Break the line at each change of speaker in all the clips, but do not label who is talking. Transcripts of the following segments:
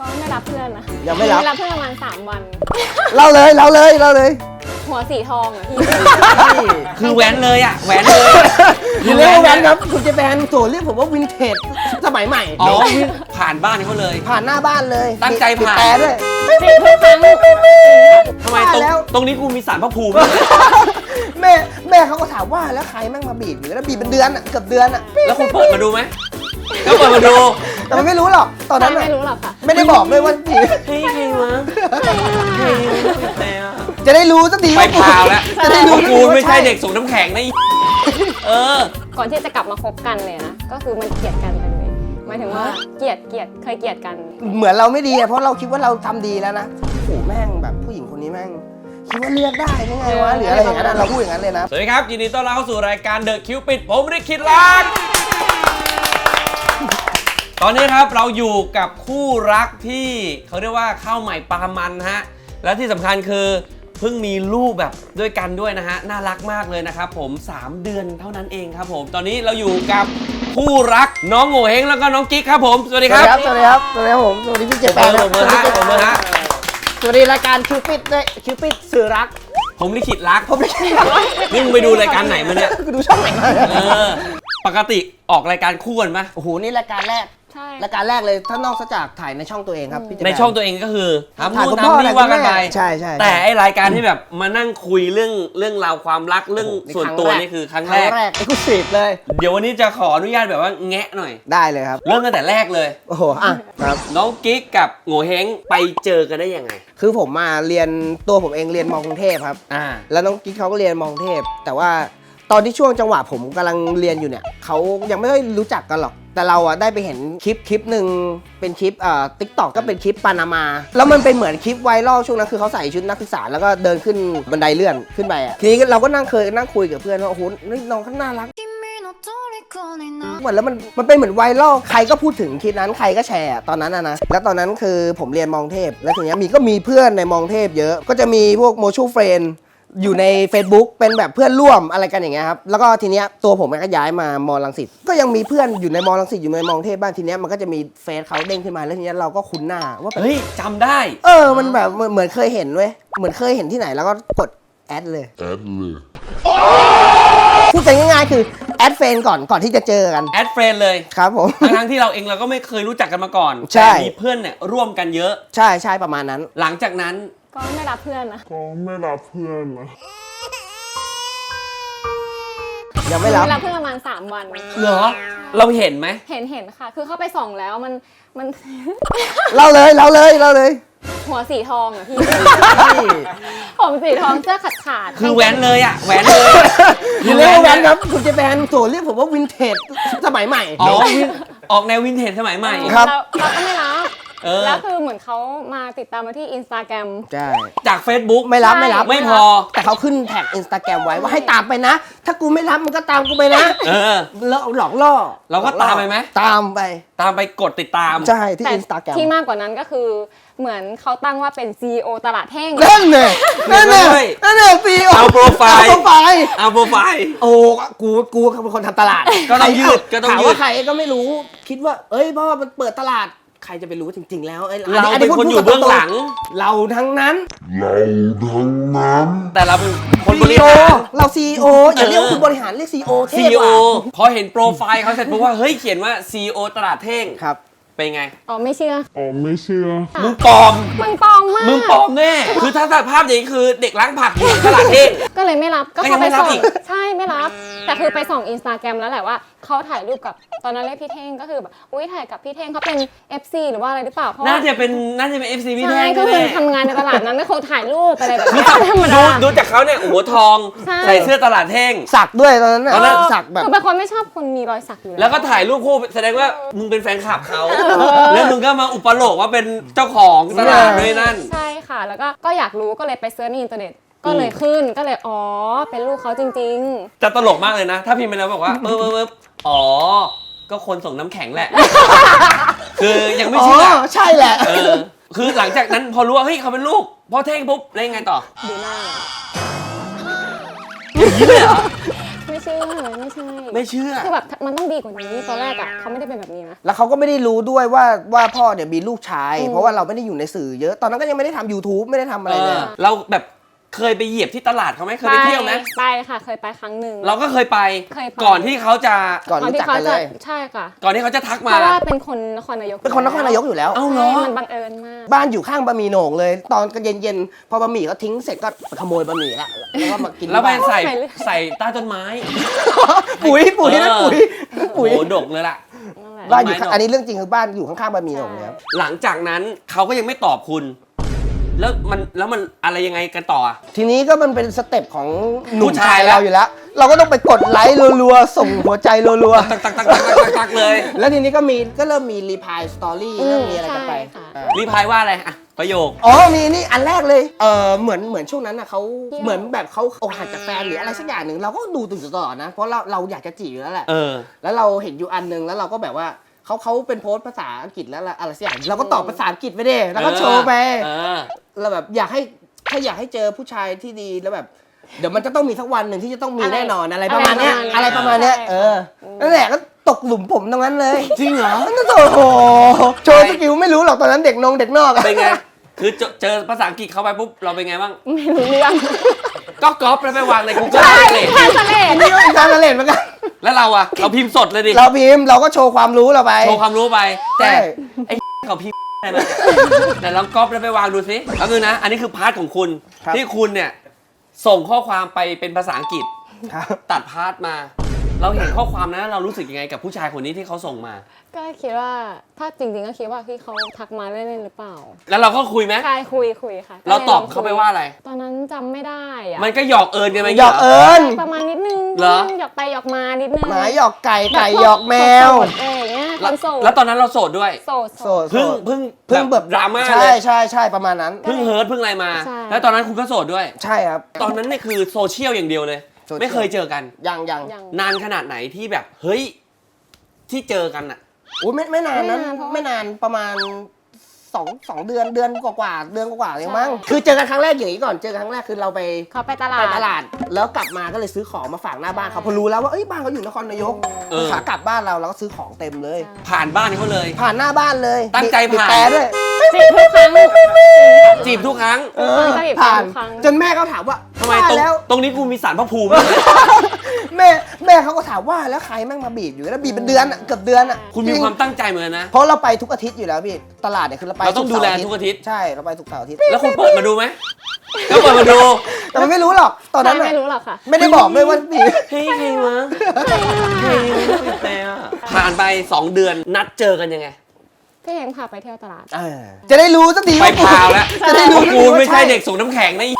ก็ไม่รับเพื่อนนะ
ยังไม่รับ
ไม่รับ เพื่อนประมาณสามวัน
เล่าเลยเล่าเลยเล่าเลย
หัวสีทองอะพี่
คือแหวนเลยอะแหวนเลย
อย่าเรียกว่าแวนครับคุณเจะแบนโถเรียกผมว่าวินเทจสมัยใหม่
อ๋อผ่านบ้านเขาเลย
ผ่านหน้าบ้านเลย
ตั้งใจผ่าน
ติดแต่ด้วย
ติดทุกครั้ง
ทำไมตรง
ว่าแล้ว
ตรงนี้กูมีสารพระภูมิ
แม่แม่เขาก็ถามว่าแล้วใครแม่งมาบีบอยู่แล้วบีบเป็นเดือนอะเกือบเดือนอะ
แล้วคุณเปิดมาดูไหมก็เปิดมาดู
แต่มันไม่รู้หรอก ตอนนั้น
ใช่
อะ
ไม่รู้หรอกค่ะ
ไม่ได้บอกด้วยว่าบีบ
เฮ้ยใครวะใครแต่อะ
จะได้รู้สักที
ไปพาวแล้ว
จะได้รู้
กูไม่ใช่เด็กส่งน้ำแข็งนะอีเออ
ก่อนที่จะกลับมาคบกันเลยนะ ก็คือมันเกลียดกันไปเลยหมายถึงว่าเกลียดเกลียดเคยเกลียดกัน
เหมือนเราไม่ดีอะเพราะเราคิดว่าเราทำดีแล้วนะโอ้โหแม่งแบบผู้หญิงคนนี้แม่งคิดว่าเลือกได้ยังไงวะหรืออะไรอย่างนั้นอะเราพูดอย่างนั้นเลยนะ
สวัสดีครับ ยินดีต้อนรับเข้าสู่รายการเดอะคิวปิดผมริคิดลัก ตอนนี้ครับเราอยู่กับคู่รักที่เขาเรียกว่าข้าวใหม่ปลามันฮะ และที่สำคัญคือเพิ่งมีลูกแบบด้วยกันด้วยนะฮะ น่ารักมากเลยนะครับผม 3 เดือนเท่านั้นเองครับผม ตอนนี้เราอยู่กับคู่รักน้องโง่เฮงแล้วก็น้องกิ๊กครับผม สวัสดี
ส
ค
วัส
รับ
ดีครับสวัสดีครับ สวัสดีครับ ผม สวัสดีพี่เจ
ป
แป
ร
น
บมือฮะปรบมือฮะ
สวัสดีรายการคิวปิดด้วยคิวปิดสื่อรัก
ผมลิขิตรัก
ผมไม่ใช่
นี่มึงไปดูรายการไหนมาเนี่ย
กูดูช่องไหนมา
เออปกติออกรายการคู่กันไหม
โอ้โห นี่รายการแรก
ใช่
รายการแรกเลยถ้านอกจากถ่ายในช่องตัวเองครับพี่เจแป
ในช่องตัวเองก็คือทำ
ถ่าย
นู่น
คุณพ่อ
ทำนี่ว่ากันไป
ใช่ใช่
แต่ไอรายการที่แบบมานั่งคุยเรื่องเรื่องราวความรักเรื่องส่วนตัวนี่คือครั้ง
ค
แร
รั้
ก
งแรกไอ้กูสีบเลย
เดี๋ยววันนี้จะขออนุญาตแบบว่าแงะหน่อย
ได้เลยครับ
เริ่มตั้งแต่แรกเลย
โอ้โห อะครับ
น้องกิ๊กกับโง่เฮงไปเจอกันได้ยังไง
คือผมมาเรียนตัวผมเองเรียนมอกรุงเทพครับ
อ่า
แล้วน้องกิ๊กเขาก็เรียนมอกรุงเทพ แต่ว่า ตอนที่ช่วงจังหวะผมกำลังเรียนอยู่เนี่ยเขายังไม่ค่อยรู้จักกันหรอก แต่เราอะได้ไปเห็นคลิปคลิปหนึ่งเป็นคลิปเอ่อทิกตอกก็เป็นคลิปปานามา แล้วมันเป็นเหมือนคลิปไวรัลช่วงนั้นคือเขาใส่ชุดนักศึกษาแล้วก็เดินขึ้นบันไดเลื่อนขึ้นไปอะทีนี้เราก็นั่งเคยนั่งคุยกับเพื่อนว่าโอ้โหน้องเขาน่ารักเหมือนแล้วมันมันเป็นเหมือนไวรัลใครก็พูดถึงคลิปนั้นใครก็แชร์ตอนนั้นนะนะแล้วตอนนั้นคือผมเรียนมองเทพ แล้วทีนี้มีก็มีเพื่อนในมองเทพเยอะก็จะมีพวกโมชูเฟรน อยู่ใน Facebook เป็นแบบเพื่อนร่วมอะไรกันอย่างเงี้ยครับ แล้วก็ทีเนี้ยตัวผมก็ย้ายมามอลังสิต ก็ยังมีเพื่อนอยู่ในมอลังสิตอยู่ในมองเทพบ้างทีเนี้ยมันก็จะมีเฟซเขาเด้งขึ้นมาแล้วทีเนี้ยเราก็คุ้นหน้าว่าแบบ
เฮ้ยจำได้
เออ มันแบบเหมือนเหมือนเคยเห็นเว้ย เหมือนเคยเห็นที่ไหนแล้วก็กดแอดเลย
Adler.
พูดกันง่ายๆคือแอดเฟนก่อนก่อนที่จะเจอกัน
แอดเฟรนเลย
ครับผม
ทั้งๆที่เราเองเราก็ไม่เคยรู้จักกันมาก่อน
ใช่
แต่มีเพื่อนเนี่ยร่วมกันเยอะ
ใช่ใช่ประมาณนั้น
หลังจากนั้น
ก็ไม่รับเพื่อนนะ
ก็ไม่รับเพื่อนนะ
ยังไม่รับ
ไม่รับเพื่อนประมาณสามวัน
เหรอ เราเห็นไหม
เห็นเห็นค่ะ คือเข้าไปส่องแล้วมันมัน
เล่าเลยเล่าเลยเล่าเลย
หัวสีทองอะพี่ ผมสีทองเสื้อขาดขาดๆ
คือแหวนเลยอะแหวนเลย
อย่าเรียกว่าแวนครับคุณเจะแบนโถเรียกผมว่าวินเทจสมัยใหม่
อ๋อวินออกแนววินเทจสมัยใหม่
ครับ
เราเราก็ไม่รับ
เออ
แล้วคือเหมือนเขามาติดตามมาที่อินสตาแกรม
ใช่
จาก Facebook
ไม่รับไม่รับ
ไม่พอ
แต่เขาขึ้นแท็กอินสตาแกรมไว้ว่าให้ตามไปนะ ถ้ากูไม่รับมันก็ตามกูไปนะ
เออ
แล้วหลอกล่อ
เราก็ตามไปไหม
ตามไป
ตามไปกดติดตาม
ใช่ ที่
แต่
อินสตาแกรม
ที่มากกว่านั้นก็คือเหมือนเขาตั้งว่าเป็น CEO ตลาดแห้ง
นั่นเนี่ยนั่นเนี่ยนั่นเนี่ยซี
เอาโปรไฟล์
เอาโปรไฟล์
เอาโปรไฟล์
โอ้กูกูเป็นคนทำตลาด
ก็ต้องยืดก็ต้อง
ถาม
ยืด
ว่าใครก็ไม่รู้ คิดว่า เอ้ยเพราะว่ามันเปิดตลาด ใครจะไปรู้จริง ๆ แล้วไอ้
เรา
อั
เป็นคนอยู่เบื้องหลัง
เราทั้งนั้น
เราทั้งนั้น
แต่เราเป็นคนบริ
CEO
หาร
เราซีโออย่าเรียกว่าคุณบริหารเรียกซีโอเท่
CEO
กว่า
พอเห็นโปรไฟล์เขาเสร็จปุ๊บว่าเฮ้ยเขียนว่า CEO ตลาดเท่ง
ครับ
เป็นไง
อ๋อไม่เชื่อ
อ๋อไม่เชื่อ
มึงปลอม
มึงปลอมมาก
มึงปลอมแน่ คือถ้าสภาพอย่างนี้คือเด็กล้างผักอยู่ตลาดเท่ง
ก็เลยไม่รับก็
ก็ยั
เขา
ง
ไป
ไม่รับ
ส่อง
อีก
ใช่ไม่รับ แต่คือไปส่องอินสตาแกรมแล้วแหละว่าเขาถ่ายรูปกับตอนนั้นเรียกพี่เท่งก็คือแบบอุ้ยถ่ายกับพี่เท่งเขาเป็น FC หรือว่าอะไรหรือเปล่าเพราะว่า
น่าจะเป็นน่าจะเป็น FC พี่
ใช่
แท่ง
ก็คือ
แน่
ทำงานในตลาดนั้นก็คงถ่ายรูปอะไรแบบ
คือ
นี้ธรรม
ดู
ดา
ดูจากเขาเนี่ยโอ้โหทอง
ใช่
ใส่เสื้อตลาดเท่ง
สักด้วยตอนนั้นน่ะ
ตอนนั้น
สักแบบ
คือเป็นคนไม่ชอบคนมีรอยสักอยู่
แล้วก็ถ่ายรูปคู่แสดงว่ามึงเป็นแฟนคลับเขาแล้วมึงก็มาอุปโลกว่าเป็นเจ้าของตลาดด้วยนั่น
ใช่ค่ะ แล้วก็ก็อยากรู้ก็เลยไปเซิร์ชในอินเทอร์เน็ตก็เลยขึ้นก็เลยอ๋อเป็นลูกเขาจริง
จะตลกมากเลยนะ ถ้าพิมพ์ไปแล้วบอกว่าเออเออเอออ๋อ ก็คนส่งน้ำแข็งแหละ คือยังไม่
อ๋อ
เชื่อ
ใช่แหละ
เออ คือหลังจากนั้นพอรู้ว่าเฮ้ยเขาเป็นลูกพอเท่งปุ๊บแล้วยังไงต่อ
ๆดูหน้า
อย่างนี้เลยเหรอ
ไม่เชื่อไม่ใช่
ไม่เชื่อ
คือแบบมันต้องดีกว่านี้ตอนแรกอะเขาไม่ได้เป็นแบบนี้นะ
แล้วเขาก็ไม่ได้รู้ด้วยว่าว่าพ่อเนี่ยมีลูกชาย
อืม
เพราะว่าเราไม่ได้อยู่ในสื่อเยอะ ตอนนั้นก็ยังไม่ได้ทำ YouTube ไม่ได้ทำอะไรเลย
เออเราแบบ เคยไปเหยียบที่ตลาดเขาไหมเคยไปเที่ยวไหม
ไปค่ะ เคยไปครั้งหนึ่ง
เราก็เคยไป
เคยไป
ก่อนที่เขาจะ
ก่อนรู้
ที่
จัก
เขา
กันเล
จะ
ย
ใช่ค่ะ
ก่อนที่เขาจะทัก
เพ
มา
ราะว่าเป็นคนนครนายก
เป็นคนนครนายกอยู่แล้ว
เอ้าเหรอ
ใช่มันบังเอิญมาก
บ้านอยู่ข้างบะหมี่โหน่งเลย ตอนก็เย็นๆ พอบะหมี่เขาทิ้งเสร็จก็ขโมยบะหมี่ละแล้วก็มากิน
แล้วไป
ที่บ้าน
ใส่
ไปเรื่อย
ใส่ใต้ต้นไม้
ปุ๋ยปุ๋ยนะ
เออ
ปุ๋ย
โอ้
ปุ๋ย
โหดกเลยล่ะ
นั่นแหละ
บ้านอยู่ข้าง
ไม้ดอก
อันนี้เรื่องจริงคือบ้านอยู่ข้างๆบะหมี่โหน่งเลยครับ
หลังจากนั้นเขาก็ยังไม่ตอบคุณ แล้วมันแล้วมันอะไรยังไงกันต่ออะ
ทีนี้ก็มันเป็นสเต็ปของหนุ่ม
ผู้ชา
ชายย
แล้ว
เราอยู่แล้ว เราก็ต้องไปกดไลค์รัวๆ ส่งหัวใจรัว
ตักตักตักตักตักตักเลย
ๆ แล้วทีนี้ก็มีก็เริ่มมีรีพายสตอรี่เริ่มมีอะไรกันไป
ใช่ค่ะ
อ่า
รีพายว่าอะไรอะประโยค
อ๋อ มีนี่อันแรกเลย เออเหมือนเหมือนช่วงนั้นน่ะเขา
เที่ยว
เหมือนแบบเขาอกหักจากแฟนหรืออะไรสักอย่างหนึ่งเราก็ดูตื่นตลอดนะ เพราะเราเราอยากจะจีบอยู่แล้วแหละ
เออ
แล้วเราเห็นอยู่อันหนึงแล้วเราก็แบบว่า เขาเขาเป็นโพสต์ภาษาอังกฤษแล้วล่ะอะไรสักอย่างเราก็ตอบภาษาอังกฤษไปดิแล้วก็โชว์ไป
เออ
เราแบบอยากให้ถ้าอยากให้เจอผู้ชายที่ดีแล้วแบบ เดี๋ยวมันจะต้องมีสักวันหนึ่งที่จะต้องมี
อะไร
แน่นอนอะไรประมาณเนี้ย
อะ
อะไรไร
ป
ประระ
มา
มา
ณ
ณ
เนี้
เนี้
ย
ย เออนั่นแหละก็ตกหลุมผมตรงนั้นเลย
จริงเหรอ
นั่นโอ้โหโชว์สกิลไม่รู้หรอกตอนนั้นเด็กนงเด็กนอกอะ
เป็นไง คือเจอเจอภาษาอังกฤษเข้าไปปุ๊บเราเป็นไงบ้าง
ไม่รู้เรื่อง
ก็ก๊อปแล้วไปวางใน Google
ใช่
Translate
ทานสเลด
นี่ก็เป็นการละเล่นเหมือนกัน
แล้วเราอะเราพิมพ์สดเลยดิ
เราพิมพ์เราก็โชว์ความรู้เราไป
โชว์ความรู้ไป แต่
ใช่
ไอ้เขาพิมพ์อะไรมาแต่ลองก๊อปแล้วไปวางดูสิก็คือนะ อันนี้คือพาร์ทของคุณ
ครับ
ที่คุณเนี่ย ส่งข้อความไปเป็นภาษาอังกฤษ
ครับ
ตัดพาร์ทมา เราเห็นข้อความนั้นเรารู้สึกยังไงกับผู้ชายคนนี้ที่เขาส่งมา
ก็คิดว่าถ้าจริงๆก็คิดว่าที่เขาทักมาเล่นๆหรือเปล่า
แล้วเราก็คุยไหม
ใช่คุยคุยค่ะ
เราตอบ
ก็ลยลงคุย
เขาไปว่าอะไร
ตอนนั้นจำไม่ได้อะ
มันก็หยอกเอิญกันไหม
หยอกเอิญ
ประมาณนิดนึง
เหรอ
หยอกไปหยอกมานิดนึง
หมาหยอกไก่ไก่หยอกแมว
โสดๆอะไรอย่างเงี้ยค
แล้ว
นโสด
แล้วตอนนั้นเราโสดด้วย
โสด
โสด
เพิ่ง
โสด
เพิ่ง
เพิ่งแบบ
ดราม่า
ใช่
เลย
ใช่ใช่ประมาณนั้น
เพิ่งเฮิร์ตเพิ่งอะไรมา
ใช่
แล้วตอนนั้นคุณก็โสดด้วย
ใช่ครับ
ตอนนั้นเนี่ยคือโซเชียลอย่างเดียวเลย
โซเชียล
ไม่เคยเจอกัน
ยังยัง
ยัง
นานขนาดไหนที่แบบ เฮ้ย ที่เจอกันอะ
อุ้ยไม่ไม่นานนั้น
ไม่นานเพราะว่า
ไม่นานประมาณสองสองเดือนเดือนกว่าๆเดือนกว่าๆเองมั้ง
ใช่
คือเจอกันครั้งแรกอย่างนี้ก่อนเจอกันครั้งแรกคือเราไป
เขาไปตลาด
ไปตลาดแล้วกลับมาก็เลยซื้อของมาฝากหน้าบ้านเขาเพอรู้แล้วว่าเอ้ยบ้านเขาอยู่นครนายก
เออ
ขากลับบ้านเราเราก็ซื้อของเต็มเลย
ผ่านบ้านเขาเลย
ผ่านหน้าบ้านเลย
ตั้งใจ
บีบ
ผ่าน
แต่ด้วย
จีบทุกครั้ง
จีบทุกครั้ง
เออ
ตั้งใจบีบแต่
ผ่าน
ทุกครั้ง
จนแม่เขาถามว่า
ทำไม
ว่า
ตรง
แล้ว
ตรงนี้กูมีสารพระภูมิ
แม่แม่เขาก็ถามว่าแล้วใครแม่งมาบีบอยู่แล้วบีบเป็นเดือนอะเกือบเดือนอะ
คุณมี
จริง
ความตั้งใจเหมือนกันนะ
เพราะเราไปทุกอาทิตย์อยู่แล้วพี่ตลาดเนี่ยคือเราไป
เราต้อง
ศุ
ดูแล
ร์
ทุกอาทิตย์
ใช่เราไปทุกเสาร์อาทิตย์
แล้วคุณเปิดมาดูไหมก็เปิดมาดู
แต่มันไม่รู้หรอกตอนนั้น
ใช่
อะ
ไม่รู้หรอกค่ะ
ไม่ได้บอกด้วยว่าบีบ
เฮ้ยใครวะเฮ้ยไม่แปลอะผ่านไป 2 เดือนนัดเจอกันยังไง
พี่เฮงพาไปเที่ยวตลาด
เออจะได้รู้สักที
ไป
ว่ากู
พาวแล้ว
จะได้รู้
กู
สักทีว่า
ไม่ใช่เด็กส่งน้ำแข็งนะไอ้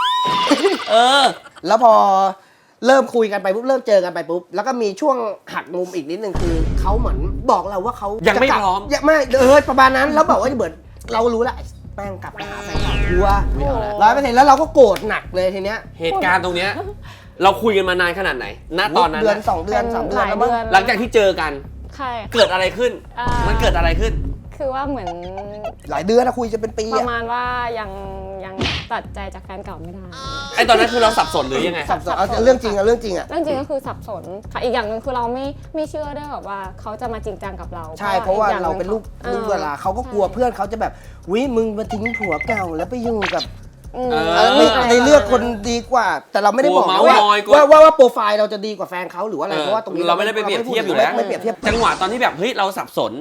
เออ
แล้วพอเริ่มคุยกันไปปุ๊บเริ่มเจอกันไปปุ๊บแล้วก็มีช่วงหักมุมอีกนิดนึงคือเขาเหมือนบอกเราว่าเขา
ยั
ยัง
ไม่พร้อม
ยังไม่เออประมาณนั้นแล้วบอกว่าเหมือนเรารู้แล้วไอ้แป้งกลับไปหาแฟนเก่ากลัว
ไม่เอาแล้ว
ร้อยเปอร์เซ็นต์แล้วเราก็โกรธหนักเลยทีเนี้ย
เหตุการณ์ตรงเนี้ยเราคุยกันมานานขนาดไหน ณ ตอนนั้น
เดือน
น่ะ
สองเดือนสามเดือน
หลาย
แล้วมั้ง
เดือน
หลังจากที่เจอกัน
ใช่
เกิดอะไรขึ้น
อ่ามั
มันเกิดอะไรขึ้น
คือว่าเหมือน
หลายเดือนนะคุยจะเป็นปี
ประ
อะ
มาณว่ายังยังตัดใจจากแฟนเก่าไม่ได้
ไอ้ตอนนั้นคือเราสับสนหรือยังไง
สับสนเอาเรื่องจริงอะเรื่องจริงอะ
เรื่องจริงก็คือสับสนค่ะอีกอย่างหนึ่งคือเราไม่ไม่เชื่อด้วยแบบว่าเขาจะมาจริงจังกับเรา
ใช่เพราะว่า
อีอย่งห
เรา
ง
เป็นลูก
ออ
ลูกเวลาเขาก็กลัว
ใช่
เพื่อนเขาจะแบบวิมึงมาทิ้งผัวเก่าแล้วไปอยู่กับ
อืม
เออ
เออไม่ในเลือกคนดีกว่า แต่เราไม่ได้บอก
กลั
นะ
ว
ว่า
เมาส์มอยกลัว
ว่าว่าว่าโปรไฟล์เราจะดีกว่าแฟนเขาหรือว่าอะไร
เออ
เพราะว่าตรงนี้
เราไม่ได้ไปเปรียบเทียบอยู่แล้ว
ไม่เปรียบเทียบ
จังหวะตอนที่แบบเฮ้ยเราสับสน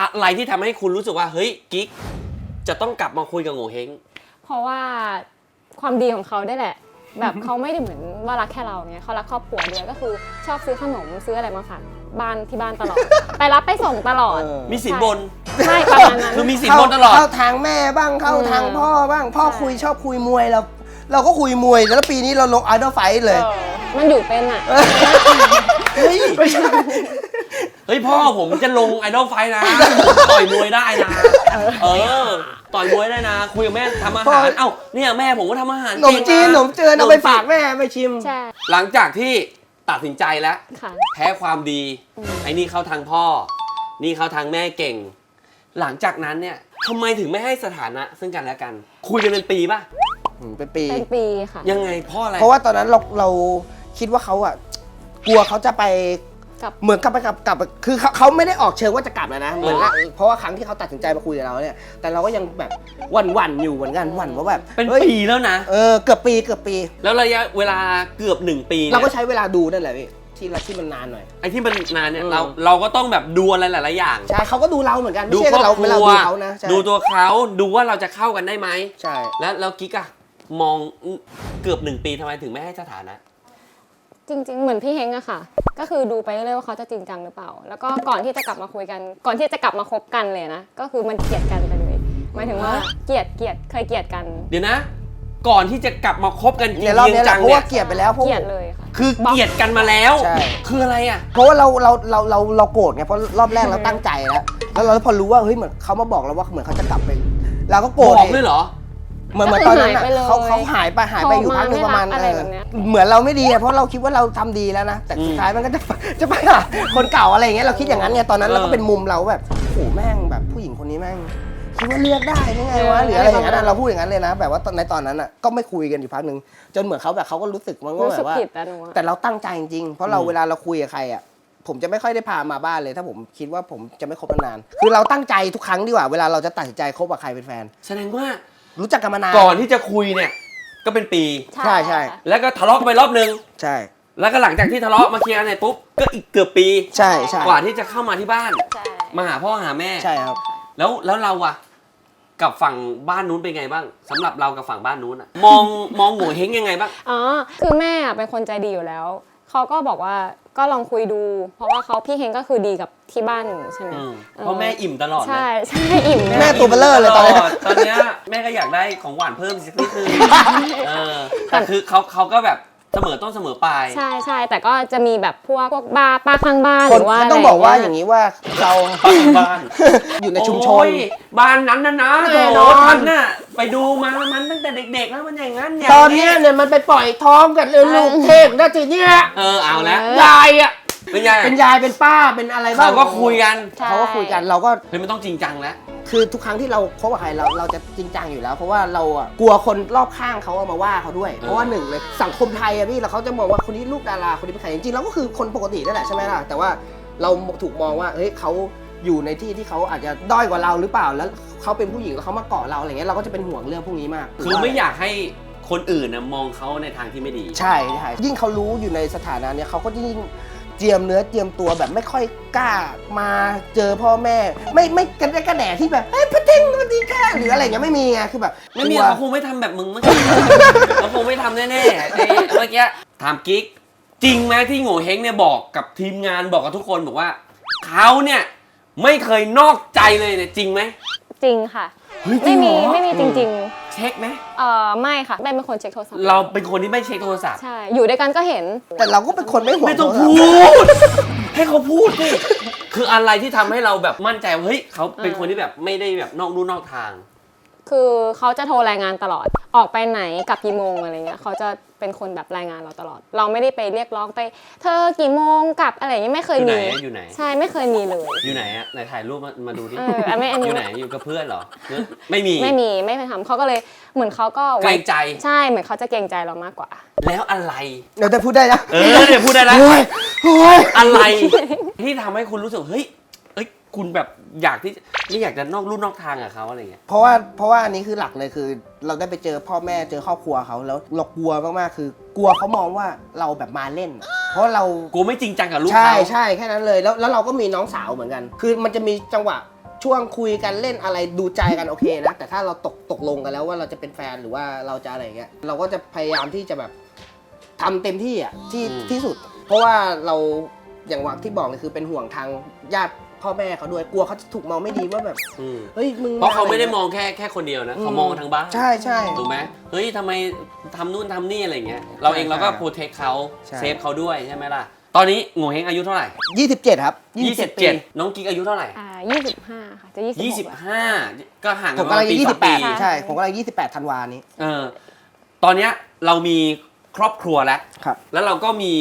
อะไรที่ทำให้คุณรู้สึกว่าเฮ้ยกิ๊กจะต้องกลับมาคุยกับโง่เฮง
เพราะว่าความดีของเขาได้แหละ แบบเขาไม่ได้เหมือนว่ารักแค่เราเนี่ยเขารักครอบครัวด้วยก็คือชอบซื้อขนมซื้ออะไรมาฝากบ้านที่บ้านตลอด ไปรับไปส่งตลอด
เออ
มีสินบน
ใช่ประมาณนั้น
คือมีสิน
เข้า
บนตลอด
เข้าทางแม่บ้างเข้า
อืม
ทางพ่อบ้าง พ่อ
ใช่
คุยชอบคุยมวยเราเราก็คุยมวยแล้วปีนี้เราลงอัลเดอร์ไฟเลย
เออมันอยู่เป็นอะ
เฮ้ยไม่ใช่
เฮ้ยพ่อผมจะลงไอดอลไฟนะต่อยมวยได้นะ เออ ต่อยมวยได้นะ คุยกับแม่ทำอา
พ่
หาร
อ
เอ้า เนี่ยแม่ผมก็ทำอาหาร
ขนมจีนขนมเจอเอาไปฝาก
ขนมจีน
แม่ไปชิม
ใช่
หลังจากที่ตัดสินใจแล้ว
ค่ะ
แพ้ความดี
อืม
ไอ้นี่เข้าทางพ่อ นี่เข้าทางแม่เก่ง หลังจากนั้นเนี่ยทำไมถึงไม่ให้สถานะ ซึ่งกันและกัน คุยกันเป็นปีป่ะ
อืมเป็นปี
เป็นปีค่ะ
ยังไงเพ่ออะไร
เพราะว่าตอนนั้นเราเราคิดว่าเขาอะ กลัวเขาจะไป
กลับ
เหมือนกับไปกับกับคือเขาเขาไม่ได้ออกเชิงว่าจะกลับแล้วนะเหมือนกับเพราะว่าครั้งที่เขาตัดสินใจมาคุยกับเราเนี่ยแต่เราก็ยังแบบหวันวันๆอยู่เหมือนกันหวันว่าแบบ
เป็น
ฮ้ย
ปีแล้วนะ
เออเกือบปีเกือบปี
แล้วระยะเวลาเกือบหนึ่งปีนี่ย
เราก็ใช้เวลาดูนั่นแหละพี่ที่ที่มันนานหน่อย
ไอ้ที่มันนานเนี่ย
เออ
เราเราก็ต้องแบบดูอะไรหลายๆอย่าง
ใช่เขาก็ดูเราเหมือนกัน
ดู
ไม่ใช่
ครอบ
เรา
ค
เวลา
รัว
ดูเขานะใช่
ดูตัวเขาดูว่าเราจะเข้ากันได้ไหม
ใช่
แล้วแล้วกิ๊กอะมองเกือบหนึ่งปีทำไมถึงไม่ให้สถานะ
จริง ๆ เหมือนพี่เฮงอะค่ะ ก็คือดูไปเรื่อยๆว่าเขาจะจริงจังหรือเปล่า แล้วก็ก่อนที่จะกลับมาคุยกัน ก่อนที่จะกลับมาคบกันเลยนะ ก็คือมันเกลียดกันไปเลยหมายถึงว่าเกลียดเกลียดเคยเกลียดกัน
เดี๋ยวนะ ก่อนที่จะกลับมาคบกันจริ
เนี่ยรอบ
ง
เนี้ยแห
จั
ละ
ง
เพราะ
เนี่
ว่ายเกลียดไปแล้วเพราะ
เกลียดเลยค่ะ
คือเกลียดกันมาแล้ว
ใช่
คืออะไรอะ
เพราะว่าเราเราเราเราเราเราโกรธไงเพราะรอบแรกเราตั้งใจแล้วแล้วเราพอรู้ว่าเฮ้ยเหมือนเขามาบอกเราว่าเหมือนเขาจะกลับไปเราก็โกรธ
บอกเลยเหรอ
เหมือนเหมือนตอนนั้น
ก็คือหายไปเลย
เขาเขาหายไปหายไปอยู่พักหนึงประมาณ
โทรมาไม่รับอะไร
เออ
แบบเนี้ย
เหมือนเราไม่ดีอะเพราะเราคิดว่าเราทำดีแล้วนะแต่สุดท้ายมันก็จะ จะไปหาคนเก่าอะไรอย่างเงี้ยเราคิดอย่างนั้นไงตอนนั้นเราก็เป็นมุมเราแบบโอ้โหแม่งแบบผู้หญิงคนนี้แม่งคิดว่าเลือกได้ยังไงวะหรืออะไรอย่างนั้นอะเราพูดอย่างนั้นเลยนะ แบบว่าตอนในตอนนั้นอะก็ไม่คุยกันอยู่พักหนึ่งจนเหมือนเขาแบบเขาก็รู้สึกมันว่า
รู้
แบ
สึก
บว่า
ผิดอะหนูอะ
แต่เราตั้งใจจริงๆ เพราะเรา
อืม
เวลาเราคุยกับใครอะ ผมจะไม่ค่อยได้พามาบ้านเลย ถ้าผมคิดว่าผมจะไม่คบนานๆคือเราตั้งใจทุกครั้งดีกว่า เวลาเราจะตัดสินใจคบกับใครเป็นแฟน
แสดงว่า
รู้จักกันมานาน
ก่อนที่จะคุยเนี่ย ก็เป็นปี
ใช่ใช่
ค่ะ
แล้วก็ทะเลาะกันไปรอบนึง
ใช่
แล้วก็หลังจากที่ทะเลาะมาเคลียร์กันเนี่ยปุ๊บก็อีกเกือบปี
ใช่ใช่
กว่าที่จะเข้ามาที่บ้าน
ใช่
มาหาพ่อหาแม่
ใช่ครับ
แล้วแล้วเราอะกับฝั่งบ้านนู้นเป็นไงบ้างสำหรับเรากับฝั่งบ้านนู้นอะมองมองโง่เฮงยังไงบ้าง
อ๋อ คือแม่อะเป็นคนใจดีอยู่แล้ว เขาก็บอกว่าก็ลองคุยดู เพราะว่าเขาพี่เฮงก็คือดีกับที่บ้านหนูใช่ไหม
อืม
ออ
เพราะแม่อิ่มตลอดนะ
ใช่ใช่อิ่ม
แม่ ตัวเบลอเลยตอนนี้
ตอนเนี้ยแม่ก็อยากได้ของหวานเพิ่มสักนิดนึงเออแต่คือเขาเขาก็แบบ เสมอต้นเสมอปลาย
ใช่ใช่แต่ก็จะมีแบบพวกพวกบาร์ป้าข้างบ้าน
ค
ห
น
รือว่า
ก็ต้องบอกว่าอย่างนี้ว่าเรา
บ้าน
อยู่ในชุมชน
โอ้ยบ้านนั้นนะนะ
แน่
โถ
นอน
ฉันน่ะไปดูมามันตั้งแต่เด็กๆแล้วมันอย่างนั้นอย่าง
ตอนเนี้ยเนี่ยมันไปปล่อยท้องกันเลยลูกเทพน่าจะเนี่ย
เออเอาแล้ว
ยายอะ
เป็นไง
เป็นยายเป็นป้าเป็นอะไรบ้าง
เขาก็คุยกัน
ใช่
เขาก็คุยกันเราก็
เฮ้ยมันต้องจริงจังแล้ว
คือทุกครั้งที่เราคบกับใครเราเราจะจริงจังอยู่แล้ว เพราะว่าเราอะกลัวคนรอบข้างเขาเอามาว่าเขาด้วย เพราะว่าหนึ่งเลยสังคมไทยอะพี่เราเขาจะมองว่าคนนี้ลูกดาราคนนี้เป็นใครจริงๆเราก็คือคนปกตินั่นแหละใช่ไหมล่ะแต่ว่าเราถูกมองว่าเฮ้ยเขาอยู่ในที่ที่เขาอาจจะด้อยกว่าเราหรือเปล่าแล้วเขาเป็นผู้หญิงแล้วเขามาเกาะเราอะไรเงี้ยเราก็จะเป็นห่วงเรื่องพวกนี้มาก
คือไม่อยากให้คนอื่นนะมองเขาในทางที่ไม่ดี
ใช่ใช่ยิ่งเขารู้อยู่ในสถานะเนี้ยเขาก็ยิ่ง เจียมเนื้อเจียมตัวแบบไม่ค่อยกล้ามาเจอพ่อแม่ ไม่ไม่กันได้กระแดะที่แบบเฮ้ยพะเท่งสวัสดีค่ะหรืออะไรเงี้ยไม่มีไงคือแบบ
ไม่มี
กลัว
เขาคงไม่ทำแบบมึงเมื่อกี้เขาคงไม่ทำแน่ๆไอ้เมื่อกี้ถามกิ๊กจริงไหมที่โง่เฮงเนี่ยบอกกับทีมงานบอกกับทุกคนบอกว่าเขาเนี่ยไม่เคยนอกใจเลยเนี่ยจริงไหม
จริงค่ะ
เฮ้ยจริ
ไม่
งเหรอ
มีไม่มีจริง
เช็คไหม
ๆเอ่อไม่ค่ะแม่เป็นคนเช็คโทรศัพท์
เราเป็นคนที่ไม่เช็คโทรศัพท์
ใช่อยู่ด้วยกันก็เห็น
แต่เราก็เป็นคนไม่ห่วง
ไม่ต้อง
โทรศัพ
พู
ท์
ดให้เขาพูดสิคืออะไรที่ทำให้เราแบบมั่นใจว่าเฮ้ยเขาเป็นคนที่แบบไม่ได้แบบนอกลู่นอกทาง
คือเขาจะโทรรายงานตลอด ออกไปไหนกลับกี่โมงอะไรเงี้ยเขาจะเป็นคนแบบรายงานเราตลอด เราไม่ได้ไปเรียกร้องไป เธอกี่โมงกลับอะไรอย่างเงี้ยไม่เคย
อยู่ไหน
มี
อะอยู่ไหน
ใช่ไม่เคยมีเลย
อยู่ไหนอะไหนถ่ายรูปมามาดูที่
เอออันไม่อันนี้
อยู่ไหนอยู่กับเพื่อนเหรอหรือไม่มี
ไม่มีไม่เคยทำเขาก็เลยเหมือนเขาก็
เกรงใจ
ใช่เหมือนเขาจะเกรงใจเรามากกว่า
แล้วอะไร
เดี๋ยวจะพูดได้นะ
เออเดี๋ยวพูดได้แล้ว
โอ้ยโอ้ย
อะไรที่ทำให้คุณรู้สึกเฮ้ยเอ้ย คุณแบบอยากที่ไม่อยากจะนอกลู่นอกทางกับเขาอะไรเงี้ย
เพราะว่าเพราะว่าอันนี้คือหลักเลยคือ เราได้ไปเจอพ่อแม่เจอครอบครัวเขาแล้วเรากลัวมากๆคือกลัวเขามองว่าเราแบบมาเล่น เพราะเรา
กูไม่จริงจังกับลูก
ใช่
เขา
ใช่แค่นั้นเลยแล้วแล้วเราก็มีน้องสาวเหมือนกัน คือมันจะมีจังหวะช่วงคุยกันเล่นอะไรดูใจกันโอเคนะแต่ถ้าเราตกตกลงกันแล้วว่าเราจะเป็นแฟนหรือว่าเราจะอะไรอย่างเงี้ยเราก็จะพยายามที่จะแบบทำเต็มที่อะที่ที่สุด เพราะว่าเราอย่างว่าที่บอกเลยคือเป็นห่วงทางญาติ พ่อแม่เขาด้วยกลัวเขาจะถูกมองไม่ดีว่าแบบ
อืม
เฮ้ยมึง
เพราะเขาไม่ได้
อะ
ม
ร
องแค่แค่คนเดียวนะ
อืม
เขามองทั้งบ้าน
ใช่ใช่
ถูกไหมเฮ้ยทำไมทำนู่นทำนี่อะไรเงี้ยเราเอง
ใช่
เราก็
ใช่
โปรเทคเขา
ใช่
เซฟเขาด้วยใช่ไหมล่ะ ตอนนี้โง่เฮงอายุเท่าไหร่
ยี่สิบเจ็ดครับยี่สิบเจ็ดปี
27น้องกิ๊กอายุเท่าไหร่
อ่า25 ค่ะ จะ 26แล้ว
25 ก็ห่าง
ผ
กัน
ม
ประ
กำ
มา
ลั
ณ
ง
ปี
ยี่
ส
สิ
อบง
แป
ปี
ดใช่ ผมกำลังยี่สิบแปดธันวานี้
เออตอนเนี้ยเรามีครอบครัวแล้ว
ครับ
แล้วเราก็มี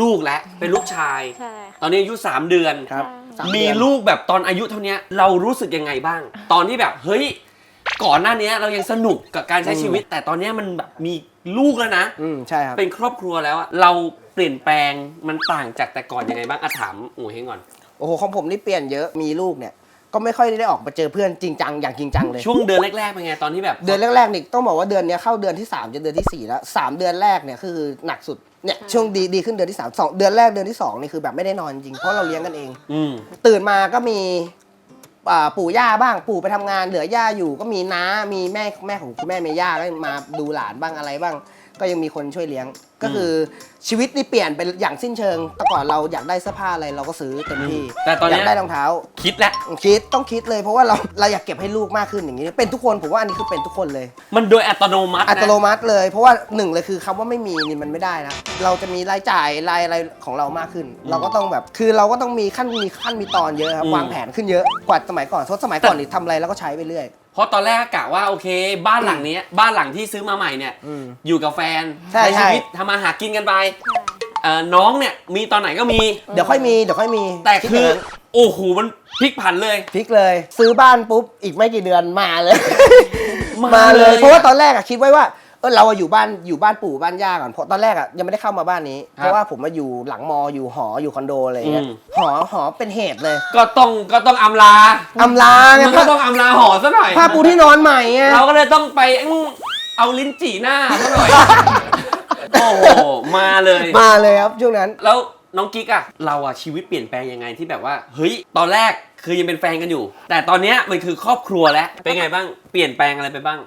ลูกแล้วเป็นลูกชาย
ใช่
ตอนนี้อายุ 3 เดือน
ครับ สา
มี
เดือน
ลูกแบบตอนอายุเท่าเนี้ยเรารู้สึกยังไงบ้าง ตอนที่แบบเฮ้ยก่อนหน้าเนี้ยเรายังสนุกกับการใช้ชีวิต แต่ตอนเนี้ยมันแบบมีลูกแล้วนะ
อืมใช่ครับ
เป็นครอบครัวแล้วอะเราเปลี่ยนแปลงมันต่างจากแต่ก่อนยังไงบ้างอะถามอูเฮงก่อน
โอ้โหของผมนี่เปลี่ยนเยอะมีลูกเนี่ย ก็ไม่ค่อยได้ออกมาเจอเพื่อนจริงจังอย่างจริงจังเลย
ช่วงเดือนแรกๆเป็นไงตอนที่แบบ
เดือนแรกๆนี่ต้องบอกว่าเดือนเนี้ยเข้าเดือนที่ 3 จะเดือนที่ 4 แล้ว 3 เดือนแรกเนี่ยคือหนักสุด เนี่ยช่วงดีดีขึ้นเดือนที่3 2เดือนแรกเดือนที่2นี่คือแบบไม่ได้นอนจริงเพราะเราเลี้ยงกันเอง
อืม
ตื่นมาก็มีอ่าปู่ย่าบ้างปู่ไปทำงานเหลือย่าอยู่ก็มีน้ามีแม่แม่ของคุณแม่เมย่าก็มาดูหลานบ้างอะไรบ้าง ก็ยังมีคนช่วยเลี้ยง ก็คือชีวิตนี่เปลี่ยนไปอย่างสิ้นเชิง แต่ก่อนเราอยากได้เสื้อผ้าอะไรเราก็ซื้อเต็มที่
แต่ตอน
อยา
เนี้
ก
ย
ได้รองเท้า
คิดแล้ว
คิดต้องคิดเลยเพราะว่าเราเราอยากเก็บให้ลูกมากขึ้นอย่างนี้ เป็นทุกคนผมว่าอันนี้คือเป็นทุกคนเลย
มันโดยอัตโนมัตินะ
อัตโนมัติเลย เพราะว่าหนึ่งเลยคือคำว่าไม่มีนี่มันไม่ได้นะเราจะมีรายจ่ายรายอะไรของเรามากขึ้น เราก็ต้องแบบคือเราก็ต้องมีขั้นมีขั้นมีตอนเยอะครับวางแผนขึ้นเยอะกว่าสมัยก่อนเพราะสมัยก่อนนี่ทำอะไรแล้วก็ใช้ไปเรื่อย
เพราะตอนแรกกะว่าโอเค บ้านหลังเนี้ยบ้านหลังที่ซื้อมาใหม่เนี่ย
อืม
อยู่กับแฟน
ใช่
ชี
ใช่
วิตทำมาหากินกันไปเอ่อน้องเนี่ยมีตอนไหนก็มี
เดี๋ยวค่อยมีเดี๋ยวค่อยมี
แต่
ด
คือ
ย่างนั้น
โอ้โหมันพลิกผันเลย
พลิกเลย ซื้อบ้านปุ๊บอีกไม่กี่เดือนมาเลย
มา
มาเล
เลยย
เพราะว่าตอนแรกอะคิดไว้ว่า เออเราอะอยู่บ้านอยู่บ้านปู่บ้านย่าก่อนเพราะตอนแรกอะยังไม่ได้เข้ามาบ้านนี้ เพราะว่าผมมาอยู่หลังมออยู่หออยู่คอนโดอะไรอย่างเงี้ย
อืม
หอหอเป็นเหตุเลย
ก็ต้องก็ต้องอำลา
อำลาไง
มันก็ต้องอำลาหอซะหน่อย
ผ้าปูที่นอนใหม่ไง
เราก็เลยต้องไปอื้อเอาลิ้นจี่หน้าซะหน่อย โอ้โหมาเลย
มาเลยครับช่วงนั้น
แล้วน้องกิ๊กอะเราอะชีวิตเปลี่ยนแปลงยังไงที่แบบว่า เฮ้ย ตอนแรกคือยังเป็นแฟนกันอยู่ แต่ตอนเนี้ยมันคือครอบครัวแล้ว เป็นไงบ้าง เปลี่ยนแปลงอะไรไปบ้าง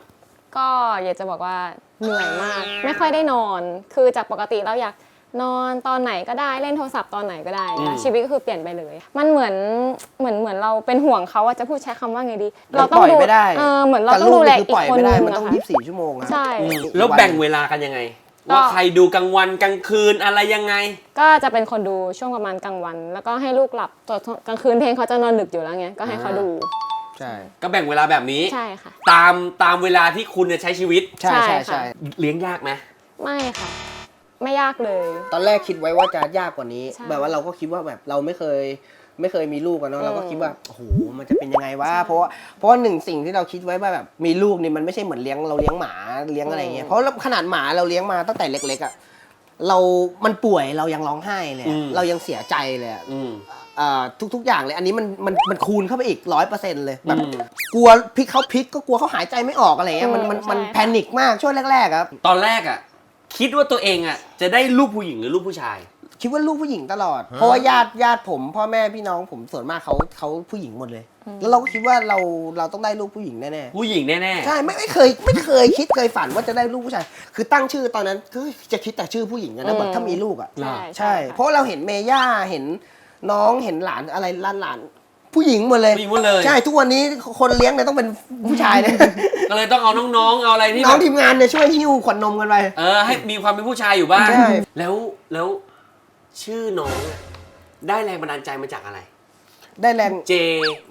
ก็อยากจะบอกว่า เหนื่อยมาก ไม่ค่อยได้นอน คือจากปกติเราอยากนอนตอนไหนก็ได้เล่นโทรศัพท์ตอนไหนก็ได้
อืม
นะชีวิตก็คือเปลี่ยนไปเลย มันเหมือนเหมือนเหมือนเราเป็นห่วงเขาอะจะพูดใช้คำว่าไงดี
มันปล่อยไม่ได้
เออเหมือนเรา
แต่
ต้อง
ลู
ดู
ก
แล
นี่คือ
อี
ป
ก
ล่อย
คน
ไม่
นึ
ได้
ง
มันต้อง
นะคะ
24 ชั่วโมงอะ
ใช่
แล้วแบ่งเวลากันยังไง
ก็
ว่าใครดูกลางวันกลางคืนอะไรยังไง
ก็จะเป็นคนดูช่วงประมาณกลางวัน แล้วก็ให้ลูกหลับตัวกลางคืนเพลงเขาจะนอนดึกอยู่แล้วไงก็ให้เขาดู
ใช่
ก็แบ่งเวลาแบบนี้
ใช่ค่ะ
ตามตามเวลาที่คุณจะใช้ชีวิต
ใช่
ใช่
ใช่
ค่ะ
ใช่
เลี้ยงยากไหม
ไม่ค่ะ ไม่ยากเลย
ตอนแรกคิดไว้ว่าจะยากกว่านี้
ใช่
แบบว่าเราก็คิดว่าแบบเราไม่เคย ไม่เคยมีลูกกันเนาะ
อืม
เราก็คิดว่าโอ้โหมันจะเป็นยังไงวะเพราะว่าเพราะว่าหนึ่งสิ่งที่เราคิดไว้ว่าแบบมีลูกนี่มันไม่ใช่เหมือนเลี้ยงเราเลี้ยงหมาเลี้ยงอะไรเงี้ยเพราะขนาดหมาเราเลี้ยงมาตั้งแต่เล็กๆอะเรา มันป่วยเรายังร้องไห้เลยอะเรายังเสียใจเลยอะ
อืม
อ่า ทุกๆอย่างเลย อันนี้มันมันมันคูณเข้าไปอีกร้อยเปอร์เซ็นต์เลยแบบ
อืม
กลัวพลิกเขาพลิกก็กลัวเขาหายใจไม่ออกอะไรเงี้ยมันมันมัน
ใช่ค่ะ
แพนิคมากช่วงแรกๆครับ
ตอนแรกอะคิดว่าตัวเองอะจะได้ลูกผู้หญิงหรือลูกผู้ชาย
คิดว่าลูกผู้หญิงตลอด เพราะว่าญาติญาติผมพ่อแม่พี่น้องผมส่วนมากเขาเขาผู้หญิงหมดเลย แล้วเราก็คิดว่าเราเราต้องได้ลูกผู้หญิงแน่
ผู้หญิงแน่
ๆใช่ไม่ไม่เคยไม่เคยคิดเคยฝันว่าจะได้ลูกผู้ชาย คือตั้งชื่อตอนนั้นก็จะคิดแต่ชื่อผู้หญิงอะนะแบบถ้ามีลูกอะ
ใช่
ใช่ เพราะเราเห็นเมย่าเห็น น้องเห็นหลานอะไรหลานหลานผู้หญิงหมดเลย
ๆผู้หญิงหมดเลย
ใช่ทุกวันนี้คนเลี้ยงเนี่ยต้องเป็นผู้ชายเนี่ย
ก็เลยต้องเอาน้องๆ เอาอะไรที่
น้อง
แบบ
ทีมงานเนี่ยช่วยหิ้วขวดนมกันไป
เออให้มีความเป็นผู้ชายอยู่บ้าง
ใช่
แล้วแล้วชื่อน้องอะได้แรงบันดาลใจมาจากอะไร
ได้แรง
เจ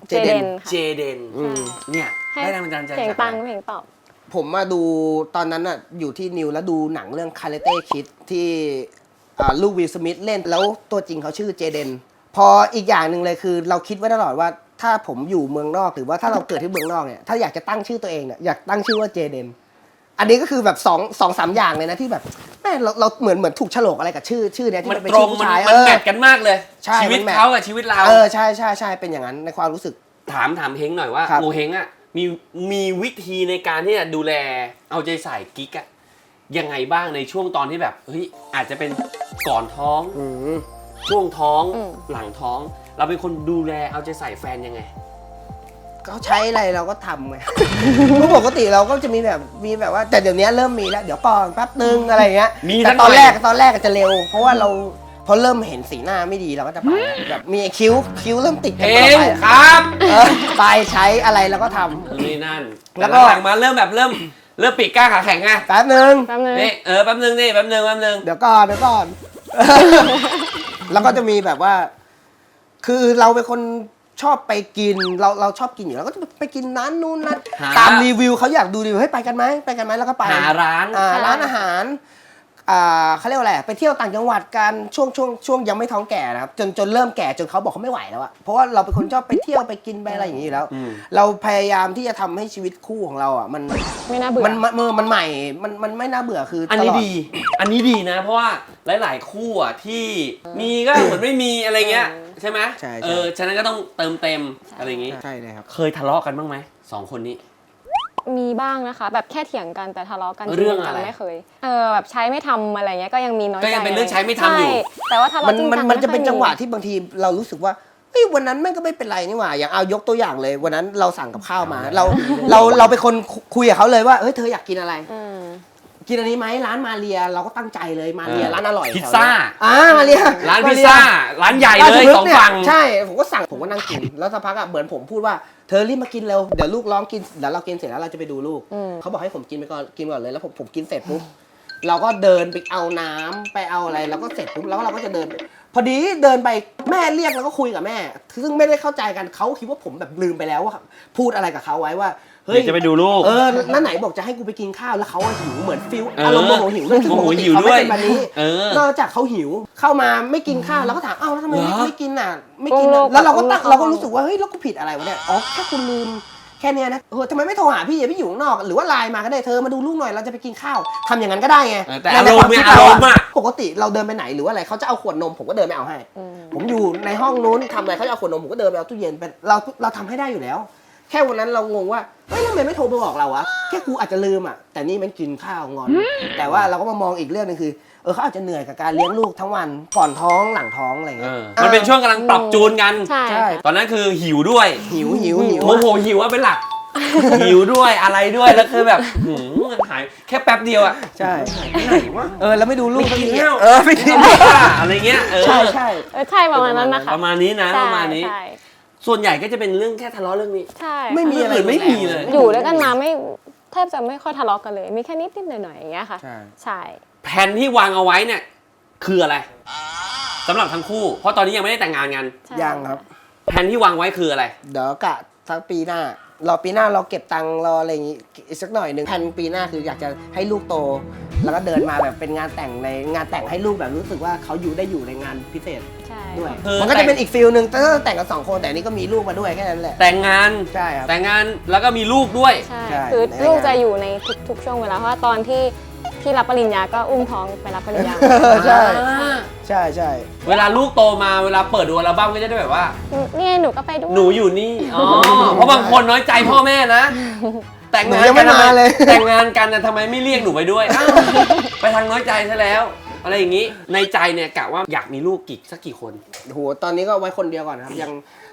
เจ
เจ
เด
เด
น
น
เจ
ค่ะ
เดน
อืม
เนี่ย
ให้
ได้แรงบันดาลใจ
เพลง
จาก
ตัง
อะไร
เพลงตอบ
ผมมาดูตอนนั้นอะอยู่ที่นิวแล้วดูหนังเรื่องคาเลเต้คิดที่อ่าลูกวิลสมิธเล่นแล้วตัวจริงเขาชื่อเจเดน พออีกอย่างหนึ่งเลยคือ เราคิดไว้ตลอดว่าถ้าผมอยู่เมืองนอกหรือว่าถ้าเราเกิดที่เมืองนอกเนี่ยถ้าอยากจะตั้งชื่อตัวเองเนี่ยอยากตั้งชื่อว่าเจเดนอันนี้ก็คือแบบสองสองสามอย่างเลยนะที่แบบแม่เราเราเหมือนเหมือนถูกโฉลกอะไรกับชื่อชื่อเนี้ยที่
มัน
มันเป็น
ตร
ชื่
ง
อผู้
มัน
ชาย
มัน
เออ
แมทกันมากเลย
ใช่
ชีวิต
มันแมท
เขากับชีวิตเรา
เออใช่ใช่ใช่เป็นอย่างนั้นในความรู้สึก
ถามถามเฮงหน่อยว่า
ครับ
โมเฮงอะมีมีวิธีในการที่จะดูแลเอาใจใส่กิ๊กอะยังไงบ้างในช่วงตอนที่แบบเฮ้ยอาจจะเป็นก่อนท้อง
อืม
ช่วงท้อง
อืม
หลังท้อง เราเป็นคนดูแลเอาใจใส่แฟนยังไง
เขาใช้อะไรเราก็ทำไง เพราะปกติเราก็จะมีแบบมีแบบว่า แต่เดี๋ยวนี้เริ่มมีแล้ว เดี๋ยวก่อนแป๊บนึงอะไรเงี้ย
มี
แต่
สักหน่
ต
อ
อยนแรกตอนแรกจะเร็ว เพราะว่าเราพอเริ่มเห็นสีหน้าไม่ดีเราก็จะไปแล้วแบบมีคิ้วคิ้วเริ่มติด
เฮ
กัน
ง
ไป
ครับ
เออไปใช้อะไรเราก็ทำ
นี่นั่น
แล้
แล้ว
วก็
หลังๆมาเริ่มแบบเริ่มเริ่มปีกกล้าขาแข็งไง
แป๊บนึง
แป๊บนึง
นี่เออแป๊บนึงนี่แป๊บนึงแป๊บนึง
เดี๋ยวก่อนเดี๋ยวก่อน แล้วก็จะมีแบบว่า คือเราเป็นคนชอบไปกิน เราเราชอบกินอยู่แล้วก็จะไปกินนั้นนู่นนั่น
หา
ตามรีวิวเขาอยากดูรีวิวให้ยไปกันไหมไปกันไหมแล้วก็ไป
หาร้าน
อ่า
ใช่
ร้านอาหารอ่า เขาเรียกว่าอะไรไปเที่ยวต่างจังหวัดกันช่วงช่วงช่วงยังไม่ท้องแก่นะครับจนจนเริ่มแก่จนเขาบอกเขาไม่ไหวแล้วอะเพราะว่าเราเป็นคนชอบไปเที่ยวไปกินไปอะไรอย่างนี้อยู่แล้ว
อืม
เราพยายามที่จะทำให้ชีวิตคู่ของเราอะมัน
ไม่น่าเบื่อ
มันมันมันมันใหม่มันมันไม่น่าเบื่อคือ
อั
อั
นนี้ดี อันนี้ดีนะ เพราะว่าหลาย ๆ คู่อะที่มีก็เหมือนไม่มีอะไรเงี้ยใช่ไหม
ใช่
เอ
ใช่
อฉะนั้นก็ต้องเติมเต็มอะไรอย่างงี้
ใช่เลยครับ
เคยทะเลาะกันบ้างไหมสองคนนี้
มีบ้างนะคะ แบบแค่เถียงกันแต่ทะเลาะกัน
เรื่องอะไร
จๆไม่เคยเออแบบใช้ไม่ทำอะไรเงี้ยก็ยังมีน้อยใจ
ก็ยังเป็นเรื่องใช้ไม่ทำอยู่
ใช่แต่ว่าทะ
มั
เลาะ
น
จริง
มัน
จัง
มันจะ
ไค่อย
เป็นจังหวะที่บางทีเรารู้สึกว่าเฮ้ยวันนั้นแม่งก็ไม่เป็นไรนี่หว่า อย่างเอายกตัวอย่างเลย วันนั้นเราสั่งกับข้าวมา เราเราเราเป็นคนคุยกับเขาเลยว่าเฮ้ยเธออยากกินอะไร
อืม
กินอันนี้ไหมร้านมาเรียเราก็ตั้งใจเลยมาเรีย
เออ
ร้านอร่อย
พิซซ่า
แถวเนี้ยอ่ามาเรีย
ร้าน
ม
พิซ
เย
ซ่าร้านใหญ่
ราช
เลย
พฤก
สอง
ษ์เนี่ย
ฝั่ง
ใช่ผมก็สั่งผมก็นั่งกินแล้วสักพักอะเหมือนผมพูดว่าเธอรีบมากินเร็วเดี๋ยวลูกร้องกินเดี๋ยวเรากินเสร็จแล้วเราจะไปดูลูก
อืม
เขาบอกให้ผมกินไปก่อนกินก่อนเลยแล้วผมผมกินเสร็จปุ๊บเราก็เดินไปเอาน้ำไปเอาอะไรแล้วก็เสร็จปุ๊บแล้วเราก็จะเดินไป พอดีเดินไปแม่เรียกแล้วก็คุยกับแม่ ซึ่งไม่ได้เข้าใจกันเขาคิดว่าผมแบบลืมไปแล้วว่าพูดอะไรกับเขาไว้ว่าเฮ้ย
เดี๋ยวจะไปดูลูก
เออนั่นไหนบอกจะให้กูไปกินข้าวแล้วเขาอะหิวเหมือนฟิล
เออ
อารมณ์โมโหหิวนั่นคือ
โม
ป
โห
กติ
หิว
เขาไม่
ด้วย
เป็นแบบนี้
เออ
นอกจากเขาหิวเข้ามาไม่กินข้าวแล้วก็ถามอ้าวแล้วทำไมไม่
เหรอ
ไม่กินอะ ไม่กิน
โอ้
อะ
โลก
แล้วเราก็ตั้ง
โลก
เราก็รู้สึกว่าเฮ้ยแล้วกูผิดอะไรวะเนี่ยอ๋อแค่คุณลืม แค่เนี้ยนะเออทำไมไม่โทรหาพี่อะพี่อยู่ข้างนอก หรือว่าไลน์มาก็ได้เธอมาดูลูกหน่อยเราจะไปกินข้าวทำอย่างนั้นก็ได้ไง
เออแต่
ใน
อารมณ์
คว
เนี่ย
คิด
อารมณ์
เอะ ปกติเราเดินไปไหนหรือว่าอะไรเขาจะเอาขวดนมผมก็เดินไปเอาให้
อืม
ผมอยู่ในห้องนู้นทำอะไรเขาจะเอาขวดนมผมก็เดินไปเอาตู้เย็นไปเราเราทำให้ได้อยู่แล้ว แค่วันนั้นเรางงว่าเฮ้ยทำไมไม่โทรมาบอกเราวะแค่กูอาจจะลืมอะแต่นี่มันกินข้าวงอน แต่ว่าเราก็มามองอีกเรื่องหนึงคือเออเขาอาจจะเหนื่อยกับการเลี้ยงลูกทั้งวันก่อนท้องหลังท้องอะไร
เอ
เงี้ย
อมันเป็นช่วงกำลังปรับจูนกัน
ใช่
ใช่
ค่ะ
ตอนนั้นคือหิวด้วย
หิวหิวหิว
โมโหหิวว่าเป็นหลัก หิวด้วยอะไรด้วยแล้วคือแบบหืมมันหายแค่แป๊บเดียวอะ
ใช่
ไหนวะ
เออแล้วไม่ดูลูก
ไม่กิน
สัที
แล้ว
เออไม่กิน
อะไรเงี้ยเออ
ใช่ใช่
เออใช่ประมาณนั้นนะคะ
ประมาณนี้นะ
ใช่
ประมาณนี้
ใช่
ส่วนใหญ่ก็จะเป็นเรื่องแค่ทะเลาะเรื่องนี้
ใช่
ไม่มีอะไร
อื่นไม่มีเลย
อยู่ด้วยกันมาไม่แทบจะไม่ค่อยทะเลาะกันเลย มีแค่นิดนิดๆหน่อยๆอย่างเงี้ยค่ะ
ใช่
ใช่
แผนที่วางเอาไว้เนี่ย คืออะไรสำหรับทั้งคู่ เพราะตอนนี้ยังไม่ได้แต่งงานกัน
ใช่
ยังครับ
แผนที่วางไว้คืออะไร
เดี๋ยวกะสักปีหน้า รอปีหน้าเราเก็บตังค์รออะไรอย่างงี้อีกสักหน่อยหนึ่งแผนปีหน้าคืออยากจะให้ลูกโต แล้วก็เดินมาแบบเป็นงานแต่งในงานแต่งให้ลูกแบบรู้สึกว่าเขาอยู่ได้อยู่ในงานพิเศษ
ใช่
ด้วย
คือ
มันก็จะเป็นอีกฟิลหนึ่งแต่ถ้าแต่งกันสองคนแต่อันนี้ก็มีลูกมาด้วยแค่นั้นแหละ
แต่งงาน
ใช่ครับ
แต่งงานแล้วก็มีลูกด้วย
ใช่
ใช่
คือ
ใน
ลูก
งาน
จะอยู่ในทุกๆช่วงเวลา เพราะว่าตอนที่ ที่รับปริญญาก็อุ้มท้องไปรับปริญญา
ใช่ ใช่ใช่
เวลาลูกโตมาเวลาเปิดดูอัลบั้มก็จะได้แบบว่า
นี่ไงหนูก็ไปด้วย
หนูอยู่นี่ อ๋อ เพราะบางคนน้อยใจพ่อแม่นะ แต่ง
หนู
งาน
ยัง
กั
ไม่
นทำไม
มาเลย
แต่งงานกันนะทำไมไม่เรียกหนูไปด้วยอ้าวไปทางน้อยใจซะแล้ว อะไรอย่างนี้ ในใจเนี่ยกะว่าอยากมีลูกกี่สักกี่คน
โหตอนนี้ก็ไว้คนเดียวก่อนครับ ยัง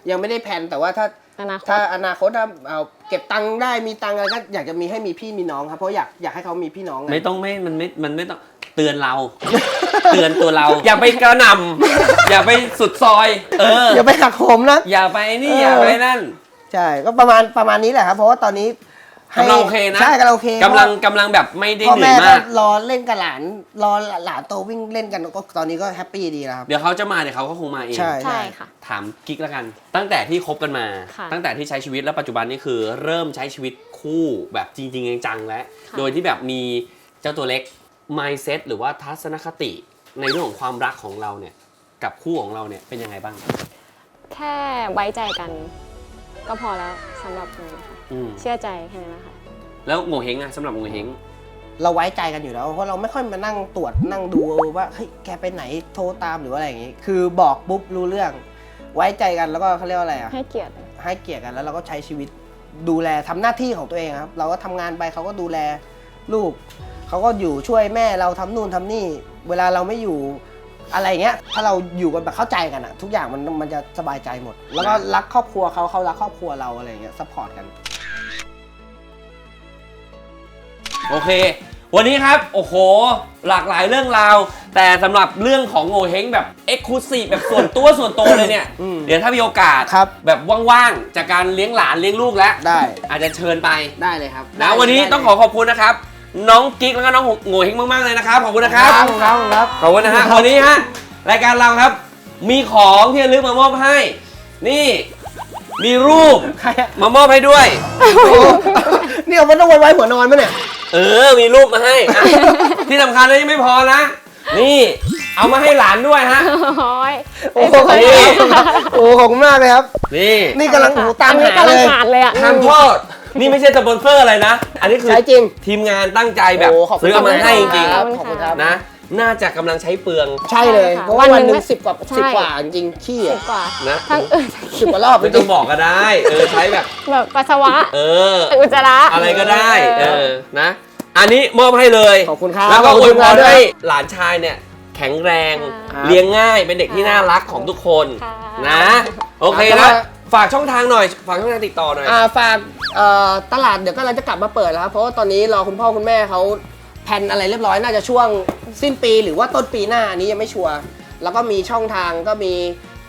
ยังไม่ได้แพลนแต่ว่าถ้า
อนาคต
ถ้าอนาคตถ้าเอาเก็บตังค์ได้มีตังค์อะไรก็อยากจะมีให้มีพี่มีน้องครับเพราะอยากอยากให้เขามีพี่น้องไง
ไม่ต้องไม่มันไม่มันไม่ต้องเตือนเรา เตือนตัวเรา อย่าไปกระหน่ำอย่าไปสุดซอย เออ
อย่าไปหักโหมนะ
อย่าไปนี่
เออ
อ
อ
ย่าไปนั่น
ใช่ ก็ประมาณประมาณนี้แหละครับ เพราะว่าตอนนี้ ให้
กำลังโอเคนะ
ใช่กำลังโอเค
กำลังกำลังแบบไม่ได้
พ่อ
เหนื่อ
แม่
ย
ก็
มาก
รอเล่นกับหลาน รอหลานโตวิ่งเล่นกันก็ตอนนี้ก็แฮปปี้ดีแล้วครับ
เดี๋ยวเขาจะมาเดี๋ยวเขาก็คงมาเอง
ใช่
ใช่ค่ะ
ถามกิ๊กแล้วกัน ตั้งแต่ที่คบกันมา
ค่ะ
ตั้งแต่ที่ใช้ชีวิตแล้วปัจจุบันนี่คือเริ่มใช้ชีวิตคู่แบบจริงๆจังๆแล้ว
ค่ะ
โดยที่แบบมีเจ้าตัวเล็ก mindset หรือว่าทัศนคติในเรื่องของความรักของเราเนี่ย กับคู่ของเราเนี่ยเป็นยังไงบ้าง
แค่ไว้ใจกัน ก็พอแล้วสำหรับหนูนะคะ
อืม
เชื่อใจแค่นั้นนะคะ
แล้วโงเฮงอะสำหรับโงเฮง
เราไว้ใจกันอยู่แล้ว เพราะเราไม่ค่อยมานั่งตรวจนั่งดูว่าเฮ้ยแกไปไหนโทรตามหรือว่าอะไรอย่างงี้ คือบอกปุ๊บรู้เรื่อง ไว้ใจกันแล้วก็เขาเรียกว่าอะไรอะ
ให้เกียรติ
ให้เกียรติกันแล้วเราก็ใช้ชีวิตดูแลทำหน้าที่ของตัวเองครับ เราก็ทำงานไปเขาก็ดูแลลูกเขาก็อยู่ช่วยแม่เราทำนู่นทำนี่ เวลาเราไม่อยู่อะไรเงี้ย ถ้าเราอยู่กันแบบเข้าใจกันอะทุกอย่างมันมันจะสบายใจหมด แล้วก็รักครอบครัวเขาเขารักครอบครัวเราอะไรเงี้ยซัพพอร์ตกัน
โอเค วันนี้ครับ โอ้โห หลากหลายเรื่องราว แต่สำหรับเรื่องของโงเฮงแบบเอ็กซ์คลูซีฟแบบส่วนตัวส่วนตัวเลยเนี่ย
อืม
เดี๋ยวถ้ามีโอกาส
ครับ
แบบว่างๆ จากการเลี้ยงหลานเลี้ยงลูกแล้ว
ได้
อาจจะเชิญไป
ได้เลยครับ
นะวันนี้ต้องขอขอบคุณนะครับ น้องกิ๊กแล้วก็น้องโงเฮงมากๆเลยนะครับ ขอบคุณนะครับ
ครับครับครับ
ขอบคุณนะฮะวันนี้ฮะรายการเราครับ มีของที่ระลึกมามอบให้ นี่ มีรูป
ใครอะ
มามอบให้ด้วย
โอ้เนี่ยมันต้องไว้ไว้หัวนอนมั้ยเนี่ย
เออ มีรูปมาให้อะที่สำคัญเลยยังไม่พอนะ นี่ เอามาให้หลานด้วยฮะ
โอ้ย
โอ้โหขอบคุณครับโอ้โหขอบคุณมากเลยครับ
นี่
นี่กำลังโอ้โหตาม
อันนี้
หากำ
ลั
เล
ง
ย
ขาดเลยอะ
ทำโทษนี่ไม่ใช่สปอนเซอร์อะไรนะ อันนี้คือ
ใช้จริง
ทีมงานตั้งใจแบบ
โอ้ขอบคุณ
ซื้อเอามาให้จริง
ครับขอบคุณครับ
ๆนะ น่าจะกำลังใช้เปลือง
ใช่เลย
ใช่ค่ะ
เพราะว่า
วั
วันน
ห
ห
นึ่
นึ่
ง
งสิบกว่า
ใช่
สิบกว่าจริงๆขี้
สิ
อะ
บกว่า
นะ
ทั้ง
สิบกว่ารอบจ
ไม่
ริ
ต้องงบอกก็ได้ เออใช้แบบ
แบบปัสสาวะ
เออ
อุจจาระ
อะไรก็ได้ เออนะ อันนี้มอบให้เลย
ขอบคุณครับ
แล้วก็
ขอบ
อ
คุ
วย
ณ
พ
ครั
ร
บด้วย
ให้หลานชายเนี่ย แข็งแรง
ครับ
เลี้ยงง่ายเป็นเด็กที่น่ารักของทุกคน
ค่ะ
นะ โอเค
ครั
นะ
บ
ฝากช่องทางหน่อย ฝากช่องทางติดต่อหน่อย
อ่าฝากเอ่อตลาดเดี๋ยวก็เราจะกลับมาเปิดแล้วครับเพราะว่าตอนนี้รอคุณพ่อคุณแม่เขา แผนอะไรเรียบร้อยน่าจะช่วงสิ้นปีหรือว่าต้นปีหน้าอันนี้ยังไม่ชัวร์แล้วก็มีช่องทางก็มี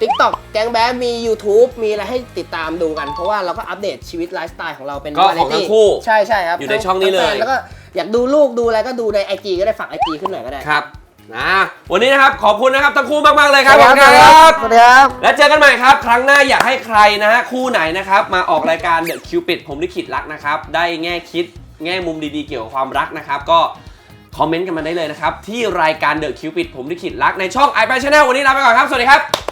TikTok แกงแบ๊มี YouTube มีอะไรให้ติดตามดูกัน เพราะว่าเราก็อัปเดตชีวิตไลฟ์สไตล์ของเราเป็น
ก็ของทั้ง
variety
คู่
ใช่ใช่ครับ
อยู่ในช่องนี้เลย
ทั้แฟแล้วก็อยากดูลูกดูอะไรก็ดูใน IG ก็ได้ฝาก IG ขึ้นหน่อยก็ได้
ครับนะวันนี้นะครับขอบคุณนะครับทั้งคู่มาก ๆ เลยครับ
สวัสดีครับสวัสดีครับ
และเจอกันใหม่ครับ ครั้งหน้าอยากให้ใครนะฮะคู่ไหนนะครับมาออกรายการ The Cupid ผมลิขิตรักนะครับได้แง่คิดแง่มุมดีๆเกี่ยวกับความรักนะครับ ก็ คอมเมนต์กันมาได้เลยนะครับ ที่รายการเดอะคิวปิดผมลิขิตรักในช่อง i p a d Channel วันนี้ลาไปก่อนครับ สวัสดีครับ